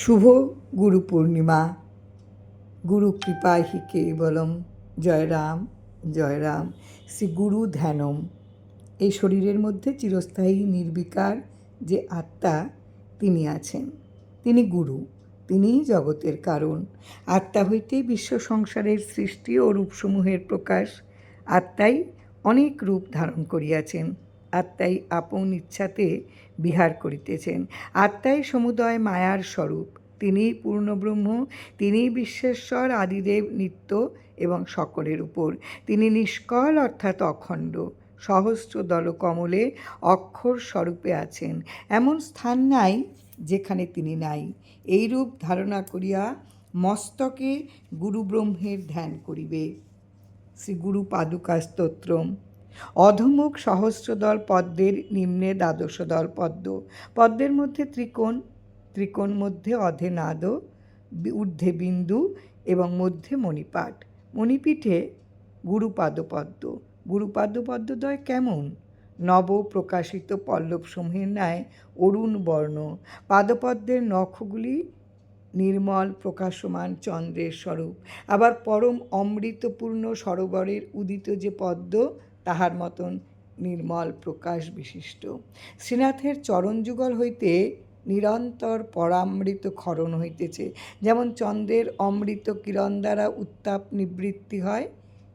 শুভ গুরু পূর্ণিমা। গুরু কৃপা হি কেবলম। জয় রাম জয় রাম। শ্রী গুরু ধ্যানম। এই শরীরের মধ্যে চিরস্থায়ী নির্বিকার যে আত্মা তিনি আছেন, তিনি গুরু, তিনিই জগতের কারণ। আত্মা হইতেই বিশ্ব সংসারের সৃষ্টি ও রূপসমূহের প্রকাশ আত্মাই অনেক রূপ ধারণ করিয়াছেন। আত্মাই আপন ইচ্ছাতে বিহার করিতেছেন। আত্মাই সমুদয় মায়ার স্বরূপ। তিনিই পূর্ণব্রহ্ম, তিনিই বিশ্বেশ্বর আদিদেব নিত্য এবং সকলের উপর। তিনি নিষ্কল অর্থাৎ অখণ্ড। সহস্র দল কমলে অক্ষর স্বরূপে আছেন। এমন স্থান নাই যেখানে তিনি নাই। এই রূপ ধারণা করিয়া মস্তকে গুরু ব্রহ্মের ধ্যান করিবে। শ্রী গুরু পাদুকা স্তোত্রম অধমুখ সহস্রদল পদ্মের নিম্নে দ্বাদশদল পদ্ম। পদ্মের মধ্যে ত্রিকোণ ত্রিকোণ মধ্যে অধে নাদ ঊর্ধ্বে বিন্দু এবং মধ্যে মণিপাঠ। মণিপীঠে গুরুপাদপদ্ম গুরুপাদপদ্মদ্বয় কেমন? নব প্রকাশিত পল্লবসমূহের ন্যায় অরুণ বর্ণ। পাদপদ্মের নখগুলি নির্মল প্রকাশমান চন্দ্রের স্বরূপ। আবার পরম অমৃতপূর্ণ সরোবরের উদিত যে পদ্ম তাহার মতন নির্মল প্রকাশ বিশিষ্ট। শ্রীনাথের চরণযুগল হইতে নিরন্তর পরামৃত ক্ষরণ হইতেছে। যেমন চন্দ্রের অমৃত কিরণ দ্বারা উত্তাপ নিবৃত্তি হয়,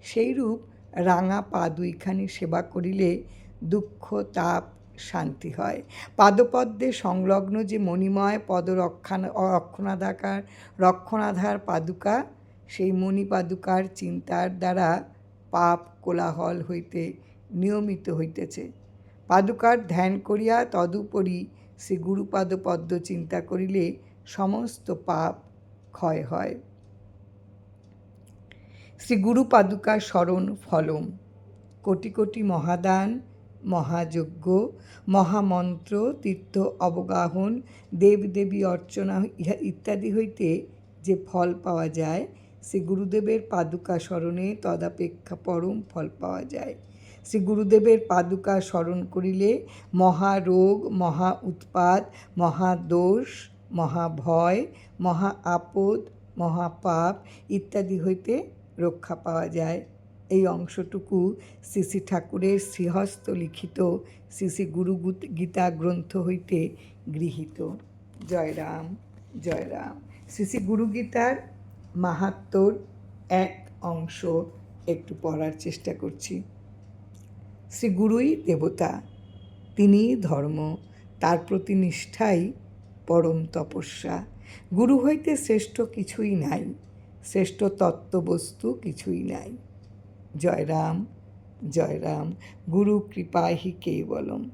সেইরূপ রাঙা পা দুইখানি সেবা করিলে দুঃখ, তাপ, শান্তি হয়। পাদপদ্মে সংলগ্ন যে মণিময় পদরক্ষণ, রক্ষণাধাকার, রক্ষণাধার পাদুকা, সেই মণি পাদুকার চিন্তার দ্বারা পাপ কোলাহল হইতে নিয়মিত হইতেছে। পাদুকার ধ্যান করিয়া তদুপরি শ্রী গুরুপাদ পদ্ম চিন্তা করিলে সমস্ত পাপ ক্ষয় হয়। শ্রী গুরু পাদুকা স্মরণ ফলম। কোটি কোটি মহাদান, মহাযজ্ঞ, মহামন্ত্র, তীর্থ অবগাহন, দেবদেবী অর্চনা ইত্যাদি হইতে যে ফল পাওয়া যায় সে গুরুদেবের পাদুকা স্মরণে তদাপেক্ষা পরম ফল পাওয়া যায়। শ্রী গুরুদেবের পাদুকা স্মরণ করিলে মহারোগ মহা উৎপাত মহাদোষ মহাভয় মহা ভয়, মহা আপদ মহাপাপ ইত্যাদি হইতে রক্ষা পাওয়া যায়। এই অংশটুকু শ্রী শ্রী ঠাকুরের শ্রীহস্ত লিখিত শ্রী শ্রী গুরু গীতা গ্রন্থ হইতে গৃহীত। জয় রাম জয় রাম। শ্রী শ্রী গুরু গীতার মাহাত্মর এক অংশ একটু পড়ার চেষ্টা করছি। শ্রী গুরুই দেবতা তিনিই ধর্ম, তার প্রতি নিষ্ঠাই পরম তপস্যা। গুরু হইতে শ্রেষ্ঠ কিছুই নাই, শ্রেষ্ঠ তত্ত্ববস্তু কিছুই নাই। জয় রাম জয় রাম গুরু কৃপাহি কেবলম।